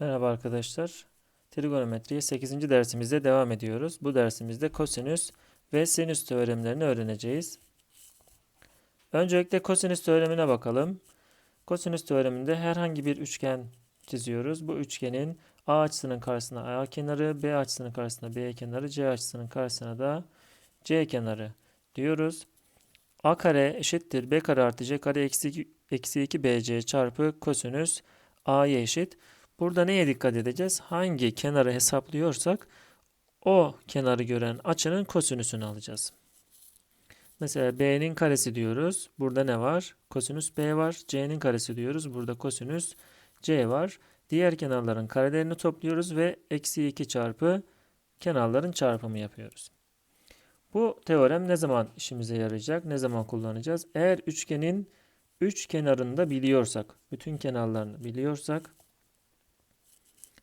Merhaba arkadaşlar. Trigonometriye 8. dersimizde devam ediyoruz. Bu dersimizde kosinüs ve sinüs teoremlerini öğreneceğiz. Öncelikle kosinüs teoremine bakalım. Kosinüs teoreminde herhangi bir üçgen çiziyoruz. Bu üçgenin A açısının karşısına A kenarı, B açısının karşısına B kenarı, C açısının karşısına da C kenarı diyoruz. A kare eşittir B kare artı C kare eksi, eksi 2 BC çarpı kosinüs A'ya eşit. Burada neye dikkat edeceğiz? Hangi kenarı hesaplıyorsak o kenarı gören açının kosinüsünü alacağız. Mesela B'nin karesi diyoruz. Burada ne var? Kosinüs B var. C'nin karesi diyoruz. Burada kosinüs C var. Diğer kenarların karelerini topluyoruz ve eksi 2 çarpı kenarların çarpımı yapıyoruz. Bu teorem ne zaman işimize yarayacak? Ne zaman kullanacağız? Eğer üçgenin üç kenarını da biliyorsak, bütün kenarlarını biliyorsak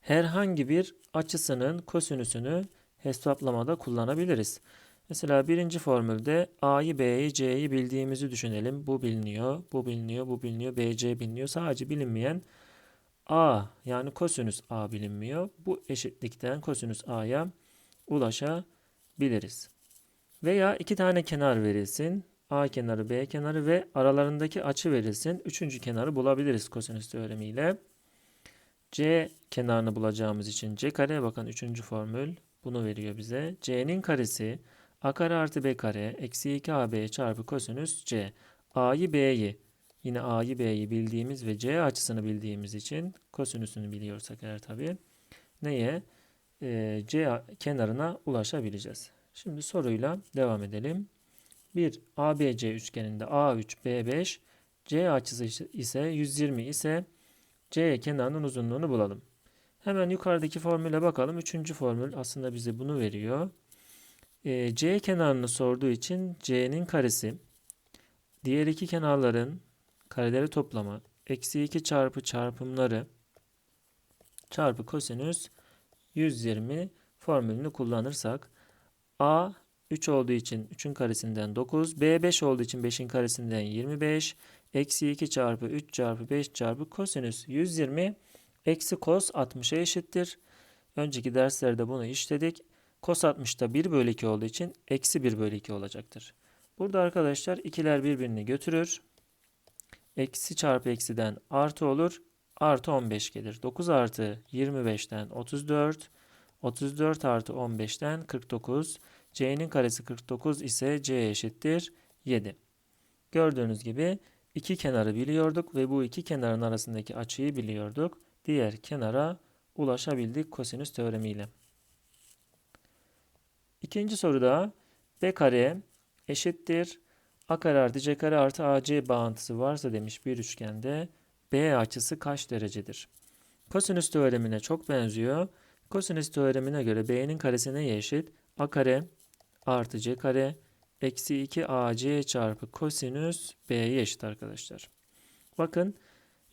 herhangi bir açısının kosinüsünü hesaplamada kullanabiliriz. Mesela birinci formülde A'yı, B'yi, C'yi bildiğimizi düşünelim. Bu biliniyor, bu biliniyor, bu biliniyor, BC biliniyor. Sadece bilinmeyen A yani kosinüs A bilinmiyor. Bu eşitlikten kosinüs A'ya ulaşabiliriz. Veya iki tane kenar verilsin. A kenarı, B kenarı ve aralarındaki açı verilsin. Üçüncü kenarı bulabiliriz kosinüs teoremiyle. C kenarını bulacağımız için C kare bakın üçüncü formül bunu veriyor bize. C'nin karesi A kare artı B kare eksi 2 AB çarpı kosinüs C. A'yı B'yi yine A'yı B'yi bildiğimiz ve C açısını bildiğimiz için kosinüsünü biliyorsak eğer tabi neye? Ee, C kenarına ulaşabileceğiz. Şimdi soruyla devam edelim. Bir ABC üçgeninde A3 B5 C açısı ise 120 ise C kenarının uzunluğunu bulalım. Hemen yukarıdaki formüle bakalım. Üçüncü formül aslında bize bunu veriyor. E, C kenarını sorduğu için C'nin karesi diğer iki kenarların kareleri toplamı eksi 2 çarpı çarpımları çarpı kosinüs 120 formülünü kullanırsak A 3 olduğu için 3'ün karesinden 9, B 5 olduğu için 5'in karesinden 25, eksi 2 çarpı 3 çarpı 5 çarpı kosinüs 120 eksi kos 60'a eşittir. Önceki derslerde bunu işledik. Kos 60'da 1 bölü 2 olduğu için eksi 1 bölü 2 olacaktır. Burada arkadaşlar ikiler birbirini götürür. Eksi çarpı eksiden artı olur. Artı 15 gelir. 9 artı 25'ten 34. 34 artı 15'ten 49. C'nin karesi 49 ise C eşittir 7. Gördüğünüz gibi iki kenarı biliyorduk ve bu iki kenarın arasındaki açıyı biliyorduk. Diğer kenara ulaşabildik kosinüs teoremiyle. İkinci soruda B kare eşittir A kare artı C kare artı AC bağıntısı varsa demiş bir üçgende B açısı kaç derecedir? Kosinüs teoremine çok benziyor. Kosinüs teoremine göre B'nin karesi neye eşit? A kare artı C kare eksi 2 AC çarpı kosinüs B'ye eşit arkadaşlar. Bakın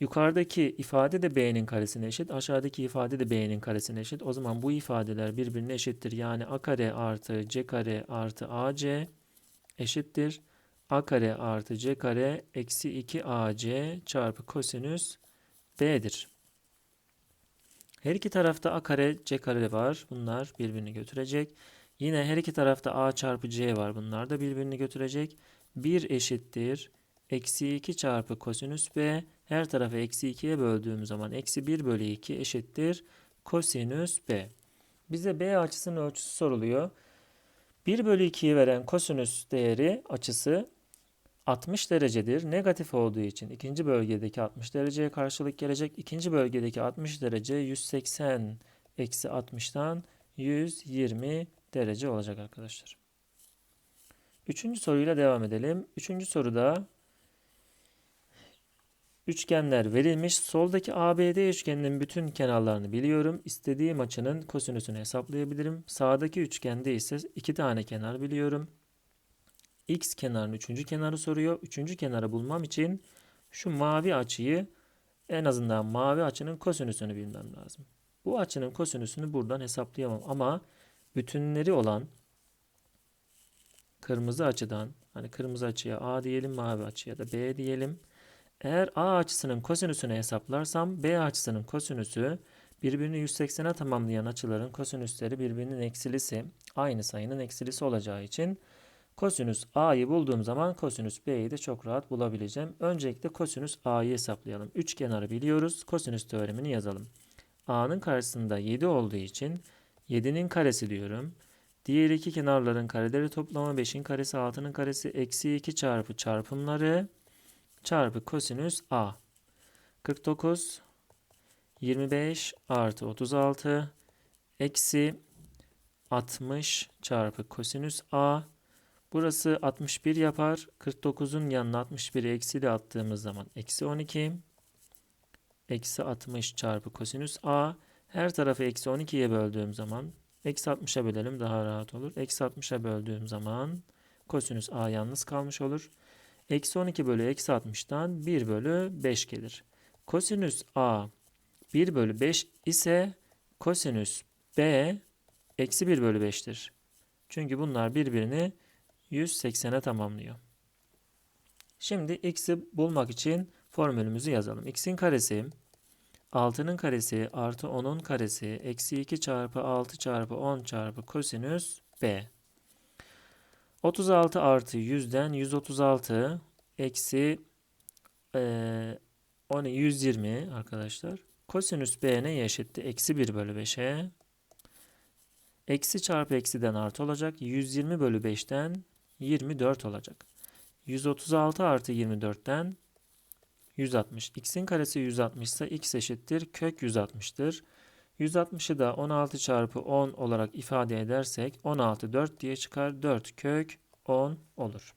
yukarıdaki ifade de B'nin karesine eşit. Aşağıdaki ifade de B'nin karesine eşit. O zaman bu ifadeler birbirine eşittir. Yani A kare artı C kare artı AC eşittir. A kare artı C kare eksi 2 AC çarpı kosinüs B'dir. Her iki tarafta A kare C kare var. Bunlar birbirini götürecek. Yine her iki tarafta A çarpı C var. Bunlar da birbirini götürecek. 1 eşittir. Eksi 2 çarpı kosinüs B. Her tarafı eksi 2'ye böldüğüm zaman eksi 1 bölü 2 eşittir. Kosinüs B. Bize B açısının ölçüsü soruluyor. 1 bölü 2'yi veren kosinüs değeri açısı 60 derecedir. Negatif olduğu için ikinci bölgedeki 60 dereceye karşılık gelecek. İkinci bölgedeki 60 derece 180 eksi 60'tan 120 derece olacak arkadaşlar. Üçüncü soruyla devam edelim. Üçüncü soruda üçgenler verilmiş. Soldaki ABD üçgeninin bütün kenarlarını biliyorum. İstediğim açının kosinüsünü hesaplayabilirim. Sağdaki üçgende ise iki tane kenar biliyorum. X kenarının üçüncü kenarı soruyor. Üçüncü kenarı bulmam için şu mavi açıyı en azından mavi açının kosinüsünü bilmem lazım. Bu açının kosinüsünü buradan hesaplayamam ama bütünleri olan kırmızı açıdan hani kırmızı açıya A diyelim mavi açıya da B diyelim. Eğer A açısının kosinüsünü hesaplarsam B açısının kosinüsü Birbirini 180'e tamamlayan açıların kosinüsleri birbirinin eksilisi aynı sayının eksilisi olacağı için kosinüs A'yı bulduğum zaman kosinüs B'yi de çok rahat bulabileceğim. Öncelikle kosinüs A'yı hesaplayalım. Üç kenarı biliyoruz. Kosinüs teoremini yazalım. A'nın karşısında 7 olduğu için 7'nin karesi diyorum. Diğer iki kenarların kareleri toplamı 5'in karesi 6'nın karesi eksi 2 çarpı çarpımları çarpı kosinüs A. 49 25 artı 36 eksi 60 çarpı kosinüs A. Burası 61 yapar. 49'un yanına 61'i eksi de attığımız zaman eksi 12 eksi 60 çarpı kosinüs A. Her tarafı eksi 12'ye böldüğüm zaman eksi 60'a bölelim daha rahat olur. Eksi 60'a böldüğüm zaman kosinüs A yalnız kalmış olur. Eksi 12 bölü eksi 60'tan 1 bölü 5 gelir. Kosinüs A 1 bölü 5 ise kosinüs B eksi 1 bölü 5'tir. Çünkü bunlar birbirini 180'e tamamlıyor. Şimdi x'i bulmak için formülümüzü yazalım. x'in karesi 6'nın karesi artı 10'un karesi eksi 2 çarpı 6 çarpı 10 çarpı kosinüs b. 36 artı 100'den 136 eksi e, 10 120 arkadaşlar. Kosinüs b neye eşitti? Eksi 1 bölü 5'e. Eksi çarpı eksiden artı olacak. 120 bölü 5'ten 24 olacak. 136 artı 24'ten 160. x'in karesi 160 ise x eşittir kök 160'tır. 160'ı da 16 çarpı 10 olarak ifade edersek 16 4 diye çıkar. 4 kök 10 olur.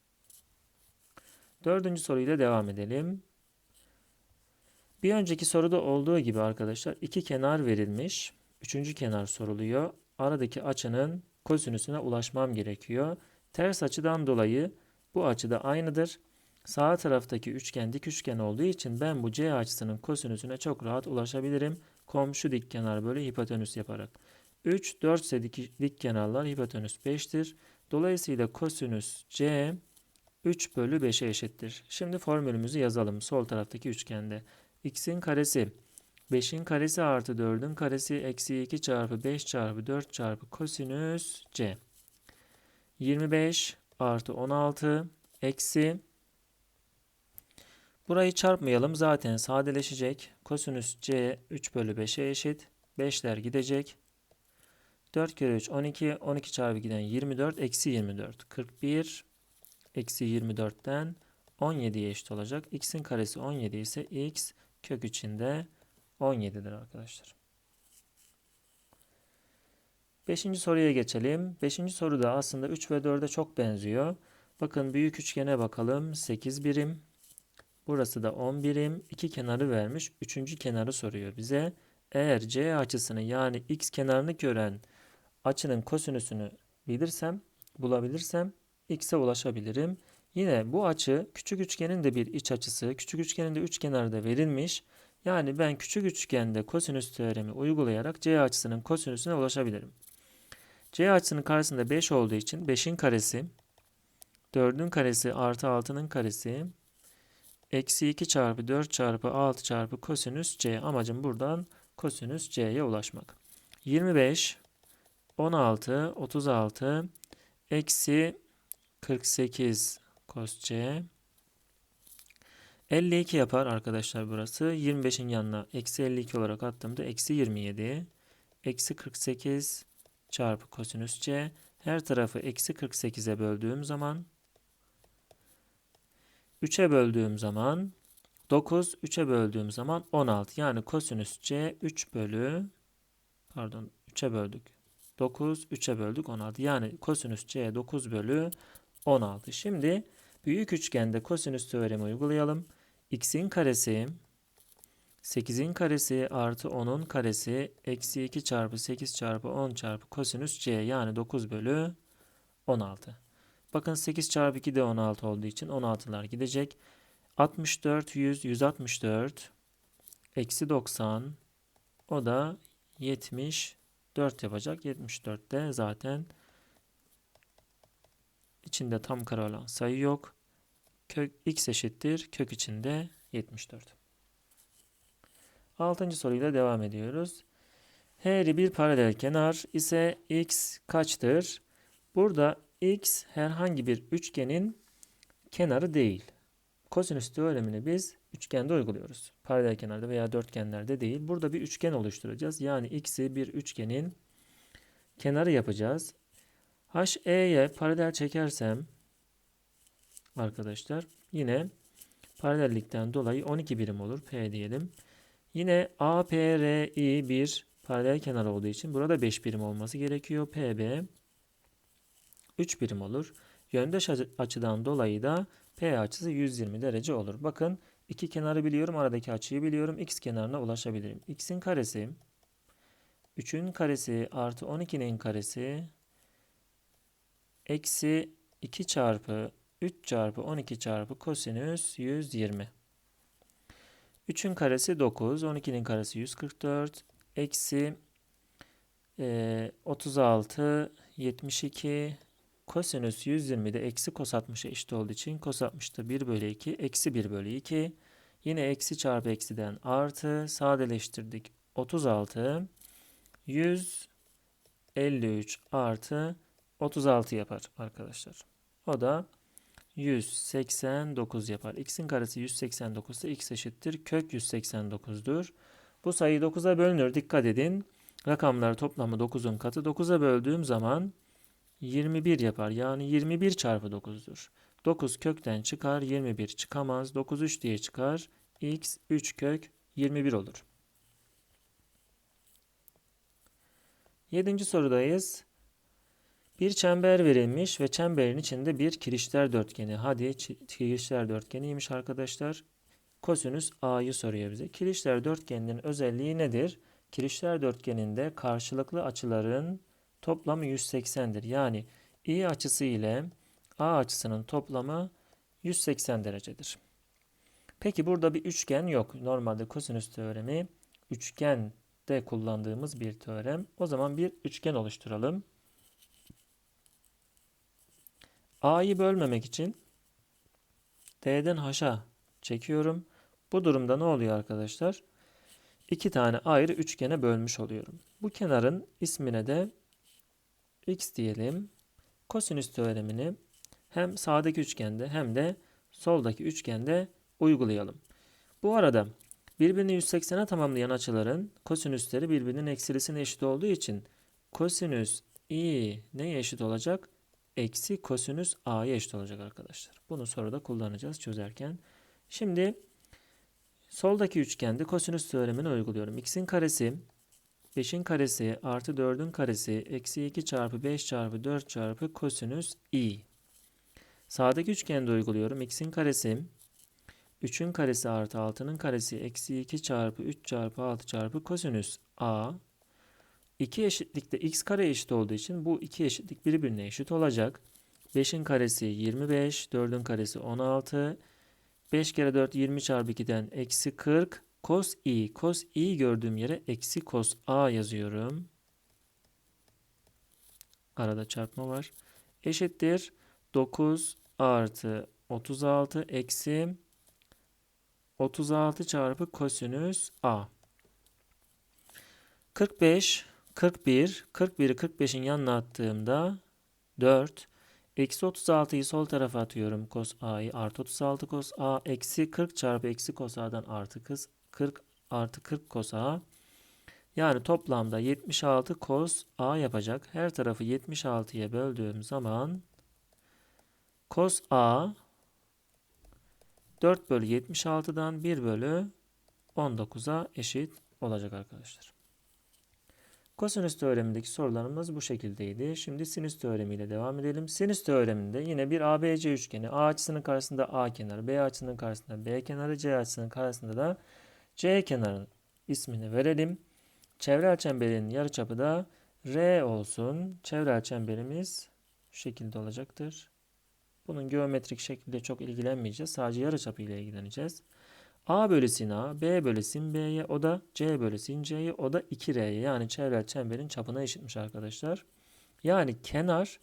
Dördüncü soruyla devam edelim. Bir önceki soruda olduğu gibi arkadaşlar iki kenar verilmiş. Üçüncü kenar soruluyor. Aradaki açının kosinüsüne ulaşmam gerekiyor. Ters açıdan dolayı bu açı da aynıdır. Sağ taraftaki üçgen dik üçgen olduğu için ben bu C açısının kosinüsüne çok rahat ulaşabilirim. Komşu dik kenar bölü hipotenüs yaparak. 3, 4 ise dik, dik kenarlar hipotenüs 5'tir. Dolayısıyla kosinüs C 3 bölü 5'e eşittir. Şimdi formülümüzü yazalım sol taraftaki üçgende. x'in karesi 5'in karesi artı 4'ün karesi eksi 2 çarpı 5 çarpı 4 çarpı kosinüs C. 25 artı 16 eksi Burayı çarpmayalım zaten sadeleşecek. Kosinüs C 3 bölü 5'e eşit. 5'ler gidecek. 4 kere 3 12. 12 çarpı giden 24 eksi 24. 41 eksi 24'ten 17'ye eşit olacak. X'in karesi 17 ise X kök içinde 17'dir arkadaşlar. Beşinci soruya geçelim. Beşinci soruda aslında 3 ve 4'e çok benziyor. Bakın büyük üçgene bakalım. 8 birim. Burası da 10 birim. İki kenarı vermiş. Üçüncü kenarı soruyor bize. Eğer C açısını yani x kenarını gören açının kosinüsünü bilirsem, bulabilirsem x'e ulaşabilirim. Yine bu açı küçük üçgenin de bir iç açısı. Küçük üçgenin de üç kenarı da verilmiş. Yani ben küçük üçgende kosinüs teoremi uygulayarak C açısının kosinüsüne ulaşabilirim. C açısının karşısında 5 olduğu için 5'in karesi, 4'ün karesi artı 6'nın karesi Eksi 2 çarpı 4 çarpı 6 çarpı kosinüs c. Amacım buradan kosinüs c'ye ulaşmak. 25, 16, 36, eksi 48 kos c. 52 yapar arkadaşlar burası. 25'in yanına eksi 52 olarak attığımda eksi 27. Eksi 48 çarpı kosinüs c. Her tarafı eksi 48'e böldüğüm zaman 3'e böldüğüm zaman 9, 3'e böldüğüm zaman 16. Yani kosinüs C 3 bölü pardon 3'e böldük. 9, 3'e böldük 16. Yani kosinüs C 9 bölü 16. Şimdi büyük üçgende kosinüs teoremi uygulayalım. X'in karesi 8'in karesi artı 10'un karesi eksi 2 çarpı 8 çarpı 10 çarpı kosinüs C yani 9 bölü 16. Bakın 8 çarpı 2 de 16 olduğu için 16'lar gidecek. 64, 100, 164, eksi 90, o da 74 yapacak. 74 de zaten içinde tam kare olan sayı yok. Kök x eşittir. Kök içinde 74. Altıncı soruyla devam ediyoruz. Her bir paralel kenar ise x kaçtır? Burada x herhangi bir üçgenin kenarı değil. Kosinüs teoremini biz üçgende uyguluyoruz. Paralel kenarda veya dörtgenlerde değil. Burada bir üçgen oluşturacağız. Yani x'i bir üçgenin kenarı yapacağız. HE'ye paralel çekersem arkadaşlar yine paralellikten dolayı 12 birim olur. P diyelim. Yine APRI bir paralel kenar olduğu için burada 5 birim olması gerekiyor. PB 3 birim olur. Yöndeş açı- açıdan dolayı da P açısı 120 derece olur. Bakın iki kenarı biliyorum. Aradaki açıyı biliyorum. X kenarına ulaşabilirim. X'in karesi 3'ün karesi artı 12'nin karesi eksi 2 çarpı 3 çarpı 12 çarpı kosinüs 120. 3'ün karesi 9, 12'nin karesi 144, eksi eee, 36, 72, kosinüs 120 de eksi kos 60'a eşit olduğu için kos 60 da 1 bölü 2, eksi 1 bölü 2. Yine eksi çarpı eksiden artı, sadeleştirdik 36, 153 artı 36 yapar arkadaşlar. O da 189 yapar. X'in karesi 189 ise x eşittir kök 189'dur. Bu sayı 9'a bölünür. Dikkat edin. Rakamlar toplamı 9'un katı. 9'a böldüğüm zaman 21 yapar. Yani 21 çarpı 9'dur. 9 kökten çıkar. 21 çıkamaz. 9 3 diye çıkar. X 3 kök 21 olur. Yedinci sorudayız. Bir çember verilmiş ve çemberin içinde bir kirişler dörtgeni. Hadi kirişler dörtgeniymiş arkadaşlar. Kosinüs A'yı soruyor bize. Kirişler dörtgeninin özelliği nedir? Kirişler dörtgeninde karşılıklı açıların toplamı 180'dir. Yani i açısı ile A açısının toplamı 180 derecedir. Peki burada bir üçgen yok. Normalde kosinüs teoremi üçgende kullandığımız bir teorem. O zaman bir üçgen oluşturalım. A'yı bölmemek için D'den H'a çekiyorum. Bu durumda ne oluyor arkadaşlar? İki tane ayrı üçgene bölmüş oluyorum. Bu kenarın ismine de x diyelim. Kosinüs teoremini hem sağdaki üçgende hem de soldaki üçgende uygulayalım. Bu arada birbirini 180'e tamamlayan açıların kosinüsleri birbirinin eksilisine eşit olduğu için kosinüs i neye eşit olacak? Eksi kosinüs a'ya eşit olacak arkadaşlar. Bunu soruda kullanacağız çözerken. Şimdi soldaki üçgende kosinüs teoremini uyguluyorum. x'in karesi 5'in karesi artı 4'ün karesi eksi 2 çarpı 5 çarpı 4 çarpı kosinüs i. Sağdaki üçgende uyguluyorum. x'in karesi 3'ün karesi artı 6'nın karesi eksi 2 çarpı 3 çarpı 6 çarpı kosinüs a. İki eşitlikte x kare eşit olduğu için bu iki eşitlik birbirine eşit olacak. 5'in karesi 25, 4'ün karesi 16. 5 kere 4 20 çarpı 2'den eksi 40. Cos i. Cos i gördüğüm yere eksi cos a yazıyorum. Arada çarpma var. Eşittir 9 artı 36 eksi 36 çarpı kosinüs a. 45, 41, 41'i 45'in yanına attığımda 4. Eksi 36'yı sol tarafa atıyorum cos a'yı artı 36 cos a eksi 40 çarpı eksi cos a'dan artı kız 40 artı 40 cos a. Yani toplamda 76 cos a yapacak. Her tarafı 76'ya böldüğüm zaman cos a 4 bölü 76'dan 1 bölü 19'a eşit olacak arkadaşlar. Kosinüs teoremindeki sorularımız bu şekildeydi. Şimdi sinüs teoremiyle devam edelim. Sinüs teoreminde yine bir ABC üçgeni. A açısının karşısında A kenarı, B açısının karşısında B kenarı, C açısının karşısında da C kenarının ismini verelim. Çevrel çemberin yarıçapı da R olsun. Çevrel çemberimiz şu şekilde olacaktır. Bunun geometrik şekilde çok ilgilenmeyeceğiz. Sadece yarıçapı ile ilgileneceğiz. A bölü sin A, B bölü sin B'ye, o da C bölü sin C'ye, o da 2R'ye. Yani çevrel çemberin çapına eşitmiş arkadaşlar. Yani kenar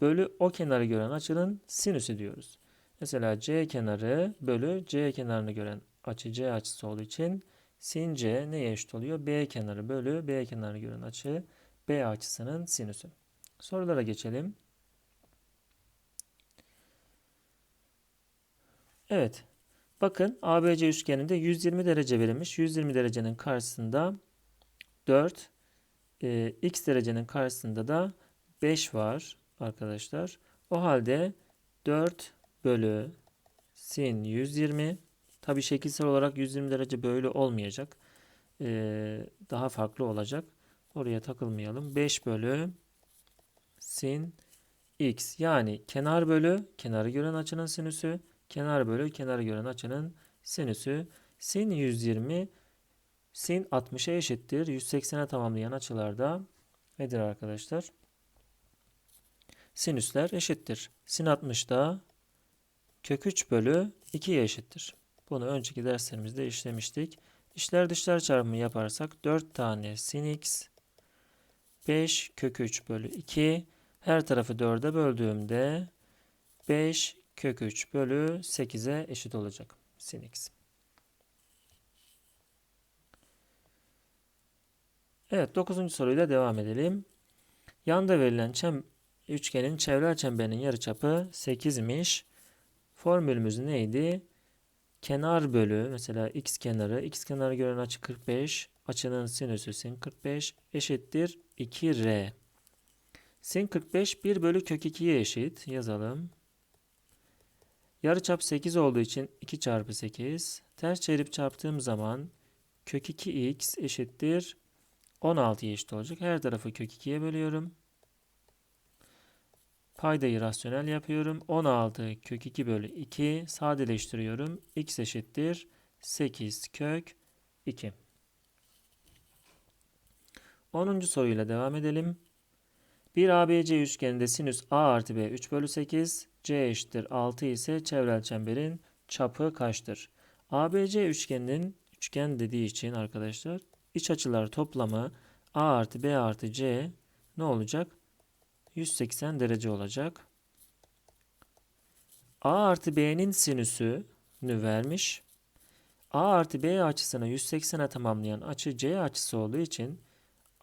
bölü o kenarı gören açının sinüsü diyoruz. Mesela C kenarı bölü C kenarını gören açı C açısı olduğu için sin C neye eşit oluyor? B kenarı bölü B kenarı gören açı B açısının sinüsü. Sorulara geçelim. Evet. Bakın ABC üçgeninde 120 derece verilmiş. 120 derecenin karşısında 4, e, x derecenin karşısında da 5 var arkadaşlar. O halde 4 bölü sin 120 tabi şekilsel olarak 120 derece böyle olmayacak. E, daha farklı olacak. Oraya takılmayalım. 5 bölü sin x yani kenar bölü kenarı gören açının sinüsü kenar bölü kenarı gören açının sinüsü sin 120 sin 60'a eşittir. 180'e tamamlayan açılarda nedir arkadaşlar? Sinüsler eşittir. Sin 60'da kök 3 bölü 2'ye eşittir. Bunu önceki derslerimizde işlemiştik. İşler dışlar çarpımı yaparsak 4 tane sin x 5 kök 3 bölü 2 her tarafı 4'e böldüğümde 5 kök 3 bölü 8'e eşit olacak sin x. Evet 9. soruyla devam edelim. Yanda verilen çem üçgenin çevre çemberinin yarıçapı 8'miş. Formülümüz neydi? Kenar bölü mesela x kenarı, x kenarı gören açı 45, açının sinüsü sin 45 eşittir 2r. Sin 45 1 bölü kök 2'ye eşit. Yazalım. Yarıçap 8 olduğu için 2 çarpı 8. Ters çevirip çarptığım zaman kök 2x eşittir 16'ya eşit olacak. Her tarafı kök 2'ye bölüyorum. Paydayı rasyonel yapıyorum. 16 kök 2 bölü 2 sadeleştiriyorum. x eşittir 8 kök 2. 10. soruyla devam edelim. Bir ABC üçgeninde sinüs a artı b 3 bölü 8, c eşittir 6 ise çevrel çemberin çapı kaçtır? ABC üçgeninin üçgen dediği için arkadaşlar iç açılar toplamı a artı b artı c ne olacak? 180 derece olacak. a artı b'nin sinüsünü vermiş. a artı b açısını 180'e tamamlayan açı c açısı olduğu için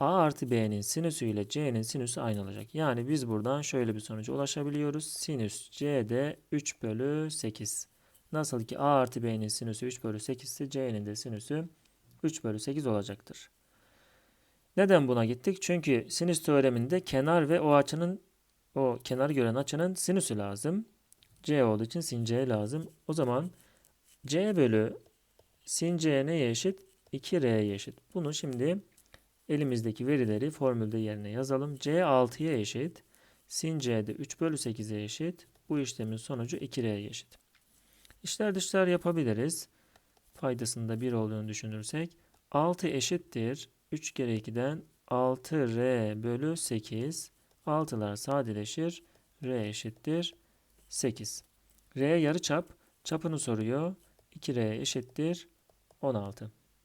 A artı B'nin sinüsü ile C'nin sinüsü aynı olacak. Yani biz buradan şöyle bir sonuca ulaşabiliyoruz. Sinüs C'de 3 bölü 8. Nasıl ki A artı B'nin sinüsü 3 bölü 8 ise C'nin de sinüsü 3 bölü 8 olacaktır. Neden buna gittik? Çünkü sinüs teoreminde kenar ve o açının o kenarı gören açının sinüsü lazım. C olduğu için sin C lazım. O zaman C bölü sin C neye eşit? 2R'ye eşit. Bunu şimdi Elimizdeki verileri formülde yerine yazalım. C 6'ya eşit. Sin C de 3 bölü 8'e eşit. Bu işlemin sonucu 2R'ye eşit. İşler dışlar yapabiliriz. Faydasında 1 olduğunu düşünürsek. 6 eşittir. 3 kere 2'den 6R bölü 8. 6'lar sadeleşir. R eşittir 8. R yarıçap çapını soruyor. 2R eşittir 16.